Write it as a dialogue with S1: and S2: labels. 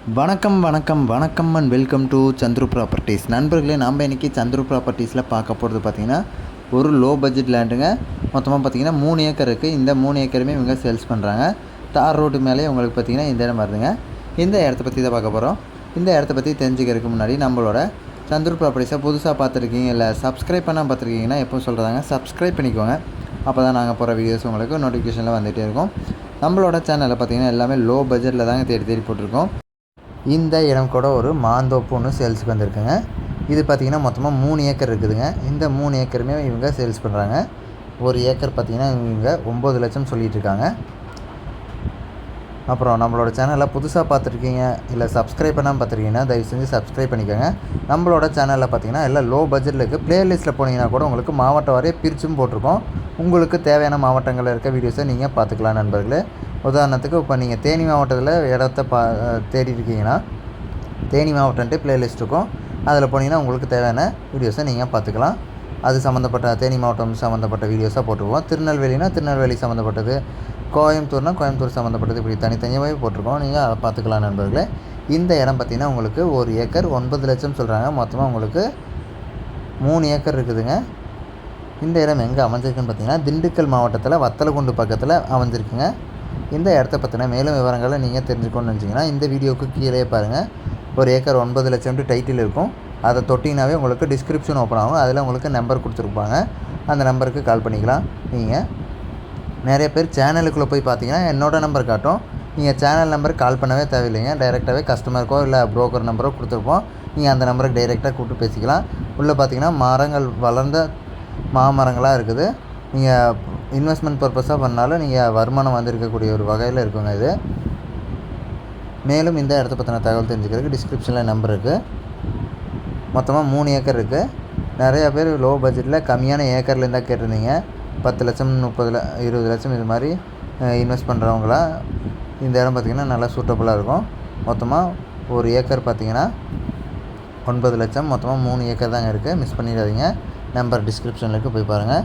S1: வணக்கம் வணக்கம் வணக்கம் and welcome to Chandru properties நண்பர்களே நாம் இன்றைக்கி சந்துரு ப்ராப்பர்ட்டிஸில் பார்க்க போகிறது பார்த்திங்கன்னா ஒரு லோ பட்ஜெட் லேண்டுங்க மொத்தமாக பார்த்திங்கன்னா மூணு ஏக்கர் இருக்குது இந்த மூணு ஏக்கருமே இவங்க சேல்ஸ் பண்ணுறாங்க தார் ரோட்டு மேலே உங்களுக்கு பார்த்திங்கன்னா இந்த இடம் வருதுங்க. இந்த இடத்த பற்றி தான் பார்க்க போகிறோம் இந்த இடத்த பற்றி தெரிஞ்சுக்கிறதுக்கு முன்னாடி நம்மளோட சந்துரு ப்ராப்பர்ட்டிஸை புதுசாக பார்த்துருக்கீங்க இல்லை சப்ஸ்கிரைப் பண்ணால் பார்த்துருக்கீங்கன்னா எப்போ சொல்கிறாங்க சப்ஸ்கிரைப் பண்ணிக்கோங்க. அப்போ தான் நாங்கள் போகிற வீடியோஸ் உங்களுக்கு நோட்டிஃபிகேஷனில் வந்துகிட்டே இருக்கும். நம்மளோட சேனலில் பார்த்திங்கன்னா எல்லாமே லோ பட்ஜெட்டில் தாங்க தேடி தேடி போட்டிருக்கோம். இந்த இடம் கூட ஒரு மாந்தோப்பு ஒன்று சேல்ஸுக்கு வந்திருக்குங்க. இது பார்த்திங்கன்னா மொத்தமாக மூணு ஏக்கர் இருக்குதுங்க. இந்த மூணு ஏக்கருமே இவங்க சேல்ஸ் பண்ணுறாங்க ஒரு ஏக்கர் பார்த்திங்கன்னா இவங்க ஒம்பது லட்சம் சொல்லிகிட்டு இருக்காங்க. அப்புறம் நம்மளோட சேனலை புதுசாக பார்த்துருக்கீங்க இல்லை சப்ஸ்கிரைப் பண்ணாமல் பார்த்துருக்கீங்கன்னா தயவு செஞ்சு சப்ஸ்கிரைப் பண்ணிக்கோங்க. நம்மளோட சேனலில் பார்த்தீங்கன்னா எல்லாம் லோ பட்ஜெட்டில் இருக்குது ப்ளேலிஸ்ட்டில் போனீங்கன்னா கூட உங்களுக்கு மாவட்ட வாரியாக பிரிச்சும் போட்டிருக்கோம். உங்களுக்கு தேவையான மாவட்டங்களில் இருக்க வீடியோஸை நீங்கள் பார்த்துக்கலாம் நண்பர்களே. உதாரணத்துக்கு இப்போ நீங்கள் தேனி மாவட்டத்தில் இடத்த பா தேடி இருக்கீங்கன்னா தேனி மாவட்டன்ட்டு பிளேலிஸ்ட் இருக்கும். அதில் போனீங்கன்னா உங்களுக்கு தேவையான வீடியோஸை நீங்கள் பார்த்துக்கலாம் அது சம்மந்தப்பட்ட தேனி மாவட்டம் சம்மந்தப்பட்ட வீடியோஸாக போட்டுருவோம். திருநெல்வேலினா திருநெல்வேலி சம்மந்தப்பட்டது கோயம்புத்தூர்னா கோயம்புத்தூர் சம்மந்தப்பட்டது இப்படி தனித்தனியாகவே போட்டிருக்கோம். நீங்கள் அதை பார்த்துக்கலாம் நண்பர்களே. இந்த இடம் பார்த்திங்கன்னா உங்களுக்கு ஒரு ஏக்கர் ஒன்பது லட்சம் சொல்கிறாங்க மொத்தமாக உங்களுக்கு மூணு ஏக்கர் இருக்குதுங்க. இந்த இடம் எங்கே அமைஞ்சிருக்குன்னு பார்த்தீங்கன்னா திண்டுக்கல் மாவட்டத்தில் வத்தலகுண்டு பக்கத்தில் அமைஞ்சிருக்குங்க. இந்த இடத்த பற்றின மேலும் விவரங்களை நீங்கள் தெரிஞ்சுக்கணும்னு நினச்சிங்கன்னா இந்த வீடியோவுக்கு கீழே பாருங்கள் ஒரு ஏக்கர் ஒன்பது லட்சம்ட்டு டைட்டில் இருக்கும். அதை தொட்டிங்கனாவே உங்களுக்கு டிஸ்கிரிப்ஷன் ஓப்பன் ஆகும். அதில் உங்களுக்கு நம்பர் கொடுத்துருப்பாங்க. அந்த நம்பருக்கு கால் பண்ணிக்கலாம். நீங்கள் நிறைய பேர் சேனலுக்குள்ளே போய் பார்த்தீங்கன்னா என்னோடய நம்பர் காட்டும். நீங்கள் சேனல் நம்பர் கால் பண்ணவே தேவையில்லைங்க. டைரெக்டாகவே கஸ்டமருக்கோ இல்லை ப்ரோக்கர் நம்பரோ கொடுத்துருப்போம். நீங்கள் அந்த நம்பருக்கு டைரெக்டாக கூப்பிட்டு பேசிக்கலாம். உள்ளே பார்த்தீங்கன்னா மரங்கள் வளர்ந்த மாமரங்களாக இருக்குது. நீங்கள் இன்வெஸ்ட்மெண்ட் பர்பஸாக பண்ணாலும் நீங்கள் வருமானம் வந்திருக்கக்கூடிய ஒரு வகையில் இருக்குங்க இது. மேலும் இந்த இடத்த பற்றின தகவல் தெரிஞ்சுக்கிறதுக்கு டிஸ்கிரிப்ஷனில் நம்பர் இருக்குது மொத்தமாக மூணு ஏக்கர் இருக்குது நிறையா பேர் லோ பட்ஜெட்டில் கம்மியான ஏக்கரில் இருந்தால் கேட்டிருந்தீங்க. பத்து லட்சம் முப்பது ல இருபது லட்சம் இது மாதிரி இன்வெஸ்ட் பண்ணுறவங்களாம் இந்த இடம் பார்த்திங்கன்னா நல்லா சூட்டபுளாக இருக்கும். மொத்தமாக ஒரு ஏக்கர் பார்த்திங்கன்னா ஒன்பது லட்சம் மொத்தமாக மூணு ஏக்கர் தாங்க இருக்குது மிஸ் பண்ணிடாதீங்க. நம்பர் டிஸ்கிரிப்ஷனில் இருக்குது போய் பாருங்கள்